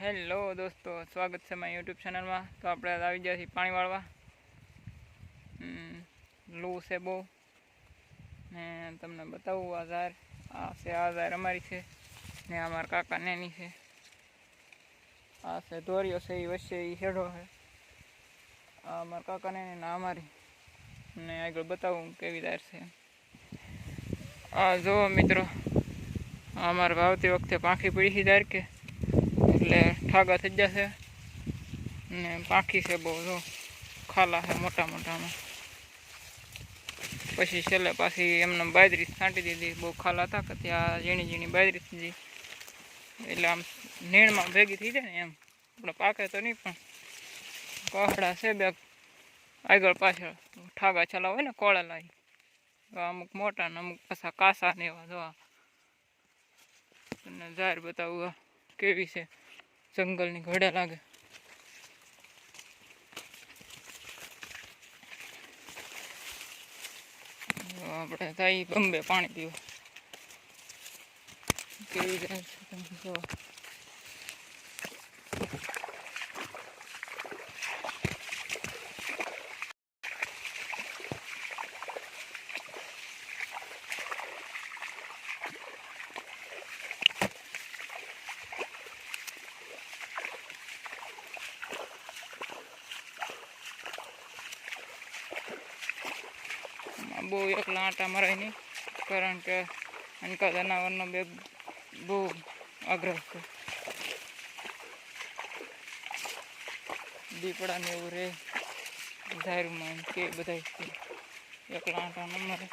Hello દોસ્તો, સ્વાગત છે મારી યુટ્યુબ ચેનલમાં તો આપણે આવી ગયા છીએ પાણી વાળવા. લૂ છે બહુ. ને તમને બતાવું, આ ઝાર આ છે, આ ઝાર અમારી છે. ને અમારા કાકા નેની છે. આ છે ધોરિયો છે એ વચ્ચે એ હેડો છે. આ મારા કાકા નેની ને અમારી. ને આગળ બતાવું કેવી ઝાર છે. આ જુઓ મિત્રો અમારે વાવતી વખતે પાંખી પડી છે ઝાર કે એટલે ઠાગા થઈ જશે. ને પાંખી છે બહુ, જો ખાલા છે મોટા મોટામાં. પછી છેલ્લે પાછી એમને બાજરી છાંટી દીધી. બહુ ખાલા હતા કે ત્યાં ઝીણી ઝીણી બાજરી થઈ એટલે આમ નીણમાં ભેગી થઈ જાય ને એમ. આપણે પાકે તો નહીં, પણ કોહડા છે બે. આગળ પાછળ ઠાગા છેલ્લા હોય ને કોળેલા. અમુક મોટા ને અમુક પાછા કાસા ને એવા જોવા અને જાહેર બતાવું આ કેવી છે. જંગલની ઘડે લાગે. આપણે થાય બંબે પાણી પીવા. કેવી જુઓ આમાં બહુ એકલા આંટા મરાય નહીં કારણ કે અનકા જનાવરનો બે બહુ આગ્રહ છે. દીપડાને એવું રહે એમ કે બધા એકલા આંટા ન મરે.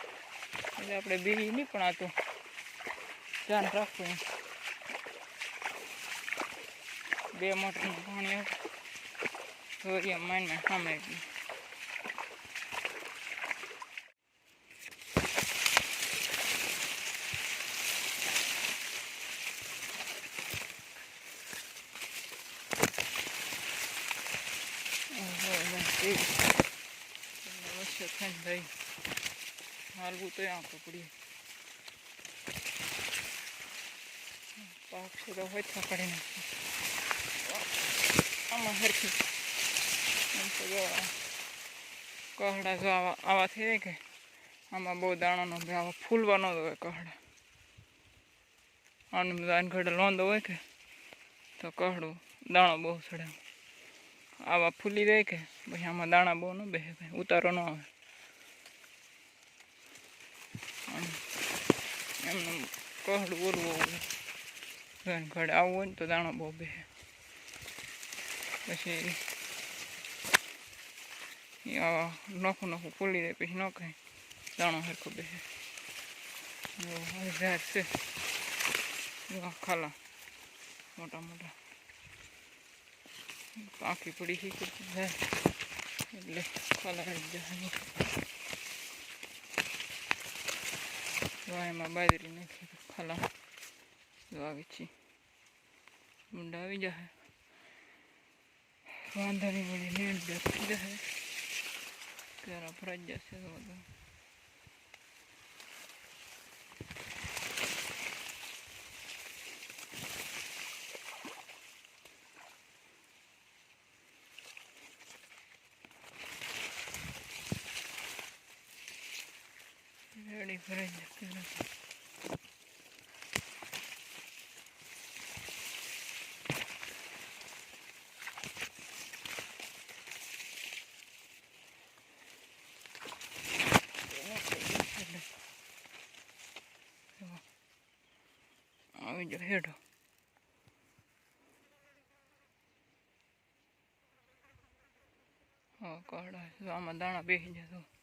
એટલે આપણે બીવી નહીં પણ આ તો ધ્યાન રાખવું બે મોટરનું પાણી આવે. ધોરિયા માઇનમાં સામે ગયું અવશ્ય થઈને ભાઈ હાલવું તો આંખો પડીએ પાક છે તો હોય તો કાઢી નાખીએ આમાં હરખી એમ તો જો આ કહડા જો આવા આવા થઈ જાય કે આમાં બહુ દાણાનો બી આવા ફૂલવાનો જ હોય કહડા આનું બધું આને ઘડે લોંદો હોય કે તો કહડું દાણો બહુ ચડે આવા ફૂલી જાય કે પછી આમાં દાણા બહુ ન બેસે ઉતારો ન આવે. એમનું કહડું ઓલું ઘણ ઘડે આવું હોય ને તો દાણો બહુ બેસે. પછી આવા નોખું નોખું ફૂલી જાય પછી ન કાંઈ દાણો સરખો બેસે. ઝાડ છે. ખાલા. મોટા મોટા. પાંખી પડી છે એટલે ખાલા રહી જાય જો એમાં બાજરી નાખી ખલા વાવી છે. મુંડા આવી જાય વાંધાની વળી નીણ બેસી જાય ત્યારે ફરજ જશે તો બધું варення, ти варення. Ой, я херду. Oh, God, I'm a dana behind you.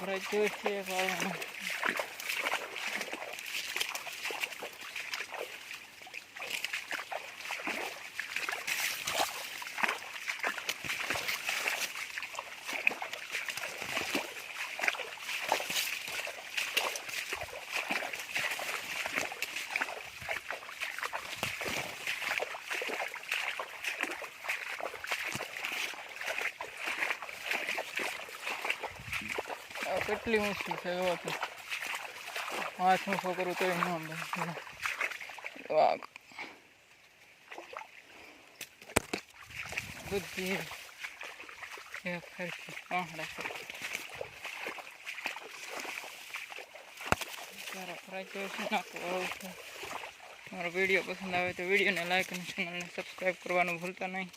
братюхи, કેટલી મુશ્કેલ છે જોવો તો હાથ ઊંચો કરું તોય ન બને વાઘ બુદ્ધિ એક ખરખી પાંહડા છે સારા ફરાઈ ગયો છે નાખો આવું છે મારો વિડીયો પસંદ આવે તો વિડીયોને લાઈક અને ચેનલને સબસ્ક્રાઈબ કરવાનું ભૂલતા નહીં